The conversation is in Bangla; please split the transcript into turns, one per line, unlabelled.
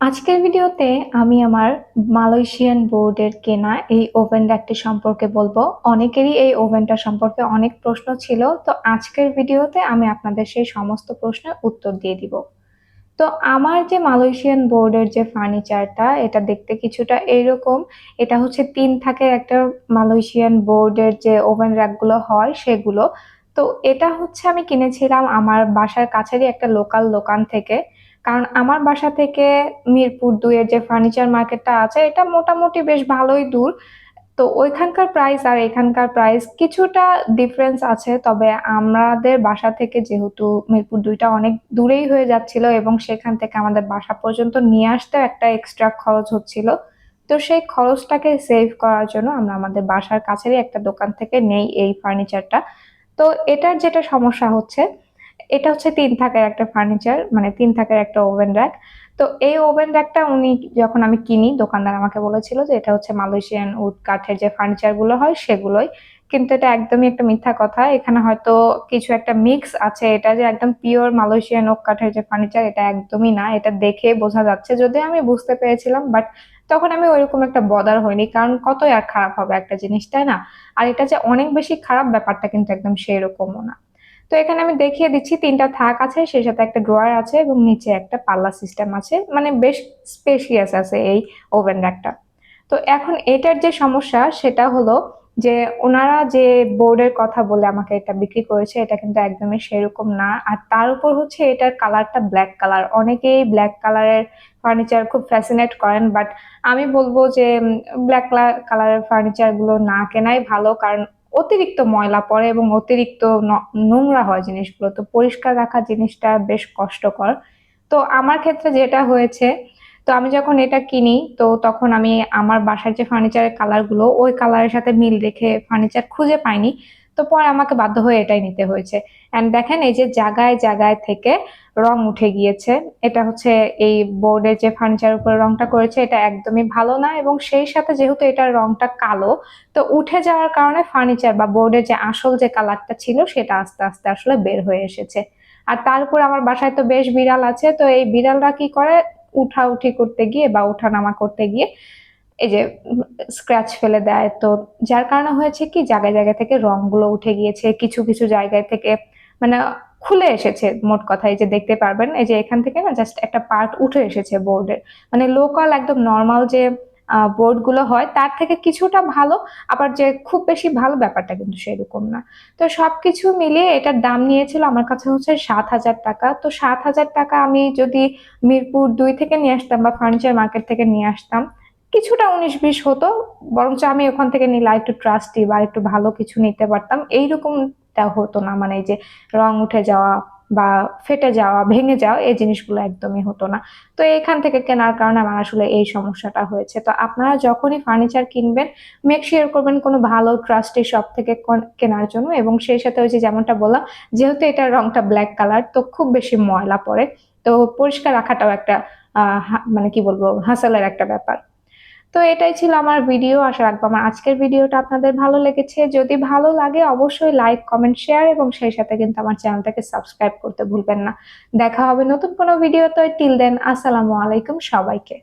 আজকের ভিডিওতে আমি আমার মালয়েশিয়ান বোর্ডের কেনা এই ওভেন র্যাকটি সম্পর্কে বলব। অনেকেরই এই ওভেনটা সম্পর্কে অনেক প্রশ্ন ছিল, তো আজকের ভিডিওতে আমি আপনাদের সেই সমস্ত প্রশ্নের উত্তর দিয়ে দিব। তো আমার যে মালয়েশিয়ান বোর্ডের যে ফার্নিচারটা এটা দেখতে কিছুটা এইরকম। এটা হচ্ছে তিন থাকে একটা মালয়েশিয়ান বোর্ডের যে ওভেন র্যাকগুলো হয় সেগুলো। তো এটা হচ্ছে আমি কিনেছিলাম আমার বাসার কাছেরই একটা লোকাল দোকান থেকে। কারণ আমার বাসা থেকে মিরপুর দুইয়ের যে ফার্নিচার মার্কেটটা আছে, এটা মোটামুটি বেশ ভালোই দূর। তো ওইখানকার প্রাইস আর এখানকার প্রাইস কিছুটা ডিফারেন্স আছে, তবে আমাদের বাসা থেকে যেহেতু মিরপুর দুইটা অনেক দূরেই হয়ে যাচ্ছিল এবং সেখান থেকে আমাদের বাসা পর্যন্ত নিয়ে আসতে একটা এক্সট্রা খরচ হচ্ছিল। তো সেই খরচটাকে সেভ করার জন্য আমরা আমাদের বাসার কাছেরই একটা দোকান থেকে নেই এই ফার্নিচারটা তো এটার যেটা সমস্যা হচ্ছে এটা হচ্ছে তিন থাকের একটা ফার্নিচার মানে তিন থাকের একটা ওভেন র্যাক তো এই ওভেন র্যাকটা উনি যখন আমি কিনি, দোকানদার আমাকে বলেছিল যে এটা হচ্ছে মালয়েশিয়ান উড কাঠের যে ফার্নিচারগুলো হয় সেগুলোই। কিন্তু এটা একদমই একটা মিথ্যা কথা। এখানে হয়তো কিছু একটা মিক্স আছে। এটা যে একদম পিওর মালয়েশিয়ান ওক কাঠের যে ফার্নিচার এটা একদমই না। এটা দেখে বোঝা যাচ্ছে। যদিও আমি বুঝতে পেরেছিলাম বাট তখন আমি ওইরকম একটা বদার হইনি, কারণ কতই আর খারাপ হবে একটা জিনিস, তাই না? আর এটা যে অনেক বেশি খারাপ ব্যাপারটা কিন্তু একদম সেই রকমও না। তো এখানে আমি দেখিয়ে দিচ্ছি তিনটা থাক আছে, সেই সাথে একটা ড্রয়ার আছে এবং নিচে একটা পাল্লা সিস্টেম আছে। মানে বেশ স্পেশিয়াস আছে এই ওভেন র্যাকটা। তো এখন এটার যে সমস্যা, সেটা হলো যে ওনারা যে বোর্ডের কথা বলে আমাকে এটা বিক্রি করেছে, এটা কিন্তু একদমই সেরকম না। আর তার উপর হচ্ছে এটার কালারটা ব্ল্যাক কালার অনেকেই ব্ল্যাক কালারের ফার্নিচার খুব ফ্যাসিনেট করেন বাট আমি বলব যে ব্ল্যাক কালারের ফার্নিচারগুলো না কেনাই ভালো, কারণ অতিরিক্ত ময়লা পড়ে এবং অতিরিক্ত নোংরা হয় জিনিসগুলো, তো পরিষ্কার রাখা জিনিসটা বেশ কষ্টকর। তো আমার ক্ষেত্রে যেটা হয়েছে, তো আমি যখন এটা কিনি, তো তখন আমি আমার বাসার যে ফার্নিচারের কালারগুলো ওই কালারের সাথে মিল রেখে ফার্নিচার খুঁজে পাইনি। তো পরে আমাকে বাধ্য হয়ে এটাই নিতে হয়েছে। অ্যান্ড দেখেন এই যে জায়গায় জায়গায় থেকে রং উঠে গিয়েছে। এটা হচ্ছে এই বোর্ডের যে ফার্নিচার উপরে রংটা করেছে, এটা একদমই ভালো না এবং সেই সাথে যেহেতু এটার রংটা কালো, তো উঠে যাওয়ার কারণে ফার্নিচার বা বোর্ডের যে আসল যে কালারটা ছিল, সেটা আস্তে আস্তে আসলে বের হয়ে এসেছে। আর তারপর আমার বাসায় তো বেশ বিড়াল আছে, তো এই বিড়ালরা কি করে? উঠা উঠি করতে গিয়ে বা উঠানামা করতে গিয়ে এই যে স্ক্র্যাচ ফেলে দেয়। তো যার কারণে হয়েছে কি, জায়গায় জায়গায় থেকে রংগুলো উঠে গিয়েছে, কিছু কিছু জায়গায় থেকে মানে খুলে এসেছে মোট কথা। এই যে দেখতে পারবেন, এই যে এখান থেকে না জাস্ট একটা পার্ট উঠে এসেছে বোর্ডের মানে লোকাল একদম নর্মাল যে বোর্ডগুলো হয়, তার থেকে কিছুটা ভালো, আবার যে খুব বেশি ভালো ব্যাপারটা কিন্তু সেরকম না। তো সবকিছু মিলিয়ে এটার দাম নিয়েছিল আমার কাছে হচ্ছে সাত হাজার টাকা। তো সাত হাজার টাকা আমি যদি মিরপুর দুই থেকে নিয়ে আসতাম বা ফার্নিচার মার্কেট থেকে নিয়ে আসতাম কিছুটা উনিশ বিশ হতো, বরঞ্চ আমি ওখান থেকে নিলে একটু ট্রাস্টি বা একটু ভালো কিছু নিতে পারতাম। এইরকমটা হতো না মানে যে রং উঠে যাওয়া বা ফেটে যাওয়া, ভেঙে যাওয়া, এই জিনিসগুলো একদমই হতো না। তো এখান থেকে কেনার কারণে আমার আসলে এই সমস্যাটা হয়েছে। তো আপনারা যখনই ফার্নিচার কিনবেন মেক শিওর করবেন কোনো ভালো ট্রাস্টি শপ থেকে কেনার জন্য। এবং সেই সাথে ওই যেমনটা বললাম, যেহেতু এটার রংটা ব্ল্যাক কালার তো খুব বেশি ময়লা পড়ে। তো পরিষ্কার রাখাটাও একটা মানে কি বলব হাসালের একটা ব্যাপার। তো এটাই ছিল আমার ভিডিও আশা রাখব আমার আজকের ভিডিওটা আপনাদের ভালো লেগেছে। যদি ভালো লাগে, অবশ্যই লাইক কমেন্ট শেয়ার এবং সেই সাথে কিন্তু আমার চ্যানেলটাকে সাবস্ক্রাইব করতে ভুলবেন না। দেখা হবে নতুন কোনো ভিডিও তো টিল দেন আসসালামু আলাইকুম সবাইকে।